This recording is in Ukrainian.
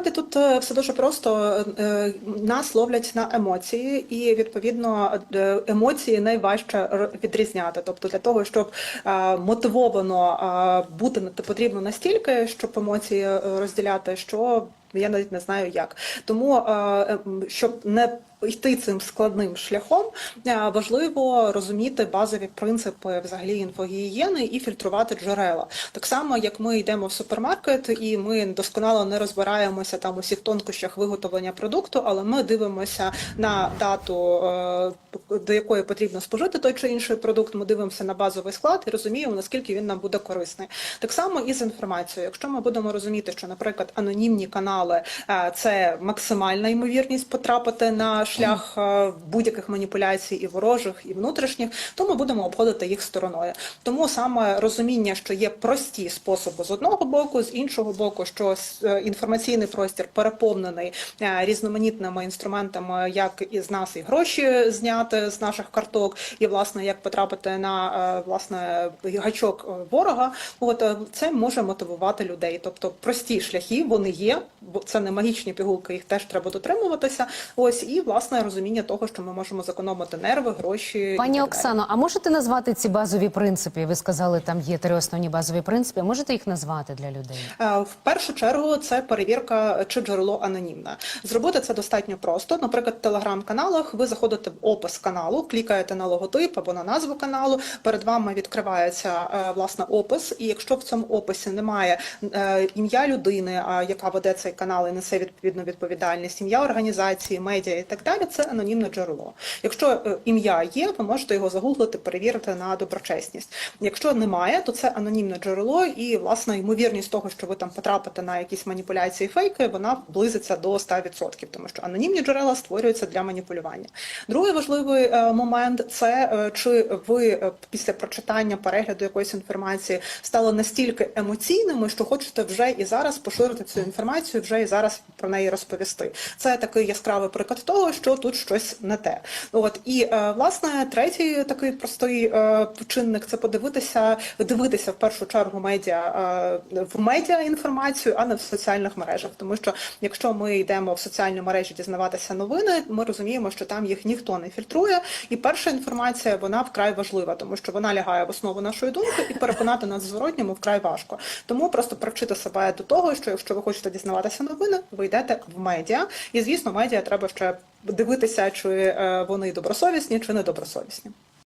насправді тут е, все дуже просто. Е, Нас ловлять на емоції, і відповідно е, емоції найважче відрізняти. Тобто для того, щоб мотивовано бути потрібно настільки, щоб емоції розділяти, що я навіть не знаю як. Тому, е, е, м, щоб не йти цим складним шляхом, е, важливо розуміти базові принципи взагалі інфогігієни і фільтрувати джерела. Так само, як ми йдемо в супермаркет, і ми досконало не розбираємося там у всіх тонкощах виготовлення продукту, але ми дивимося на дату, е, до якої потрібно спожити той чи інший продукт. Ми дивимося на базовий склад і розуміємо, наскільки він нам буде корисний. Так само і з інформацією. Якщо ми будемо розуміти, що, наприклад, анонімні канали е, це максимальна ймовірність потрапити на шлях е, будь-яких маніпуляцій і ворожих, і внутрішніх, то ми будемо обходити їх стороною. Тому саме розуміння, що є прості способи з одного боку, з іншого боку, що е, інформаційний простір переповнений е, різноманітними інструментами, як із нас і гроші зняти з наших карток, і власне як потрапити на власне гачок ворога. От це може мотивувати людей. Тобто прості шляхи вони є, бо це не магічні пігулки, їх теж треба дотримуватися. Ось і власне розуміння того, що ми можемо зекономити нерви, гроші. Пані. Оксано, а можете назвати ці базові принципи? Ви сказали, там є три основні базові принципи. Можете їх назвати для людей? Е, В першу чергу це перевірка, чи джерело анонімне. Зробити це достатньо просто. Наприклад, в телеграм-каналах ви заходите в опис каналу, клікаєте на логотип або на назву каналу. Перед вами відкривається е, власне опис. І якщо в цьому описі немає е, ім'я людини, яка веде цей канал і несе відповідну відповідальність, ім'я організації, медіа і так далі, це анонімне джерело. Якщо е, ім'я є, ви можете його загуглити, перевірити на доброчесність. Якщо немає, то це анонімне джерело, і власне ймовірність того, що ви там потрапите на якісь маніпуляції, фейки, вона близиться до 100%, тому що анонімні джерела створюються для маніпулювання. Другий важливий е, момент це е, чи ви після прочитання перегляду якоїсь інформації стали настільки емоційними, що хочете вже і зараз поширити цю інформацію, вже і зараз про неї розповісти. Це такий яскравий приклад того, що тут щось не те. От і е, власне третій такий простий е, чинник це подивитися, дивитися в першу чергу медіа е, в медіа інформацію, а не в соціальних мережах. Тому що якщо ми йдемо в соціальні мережі дізнаватися новини, ми розуміємо, що там їх ніхто не фільтрує. І перша інформація вона вкрай важлива, тому що вона лягає в основу нашої думки, і переконати нас в зворотньому вкрай важко. Тому просто привчити себе до того, що якщо ви хочете дізнаватися новини, ви йдете в медіа. І звісно, медіа треба ще дивитися, чи е, вони добросовісні, чи недобросовісні.